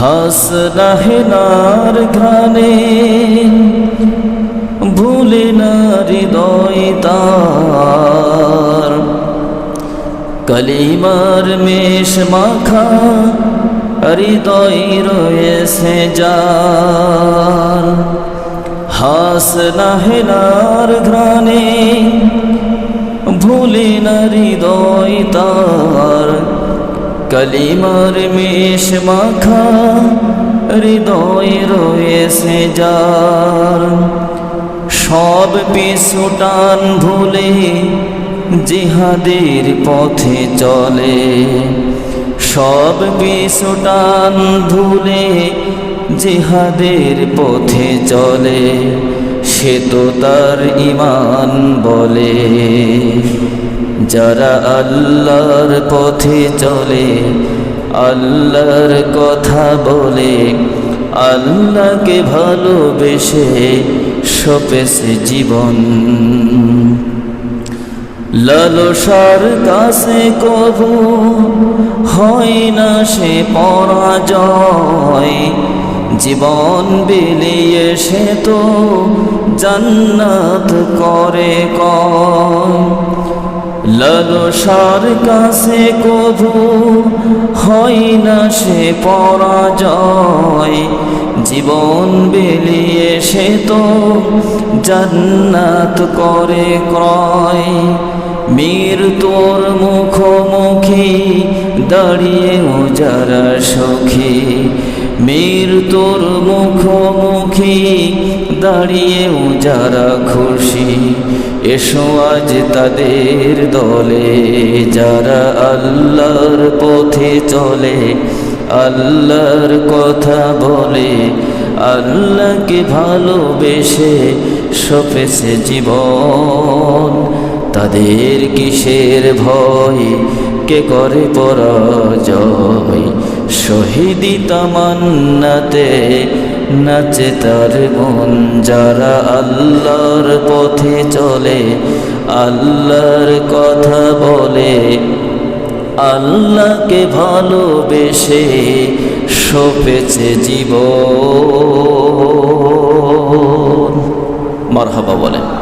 হাসনাহেনার ঘ্রাণে, ভুলে না হৃদয় তার। কলিমার মেষ মাখা হৃদয় রয়েছে যার। হাস নাহেনার ঘ্রাণে, ভুলে না হৃদয় তার। কলিমার মেষ মাখা, হৃদয় রয়েছে যার। সব পিছুটান ভুলে জিহাদের পথে চলে। সব পিছুটান ভুলে জিহাদের পথে চলে, সে তো তার ইমান বলে। যারা আল্লাহর পথে চলে, আল্লাহর কথা বলে, আল্লাহকে ভালোবেসে সপেছে জীবন। লালসার কাছে কবু হয় না সে পরাজয়, জীবন বিলিয়ে সে তো জান্নাত করে কম লালসার কাছে কবু, হয় না সে পরাজয়। জীবন বেলিয়ে সে তো জন্নাত করে ক্রয়। মীর তোর মুখোমুখি দাঁড়িয়ে যারা সখী, মীর তোর মুখোমুখি দাঁড়িয়ে যারা খুশি, এসো আজ তাদের দলে, যারা আল্লাহর পথে চলে, আল্লাহর কথা বলে, আল্লাহকে ভালোবেসে সপেছে জীবন, তাদের কিসের ভয় কে করে পরাজয়? শহীদি তামান্নাতে নাচে তার মন যারা আল্লাহর পথে চলে, আল্লাহর কথা বলে, আল্লাহকে ভালোবেসে সপেছে জীব মারহাবা বলেন।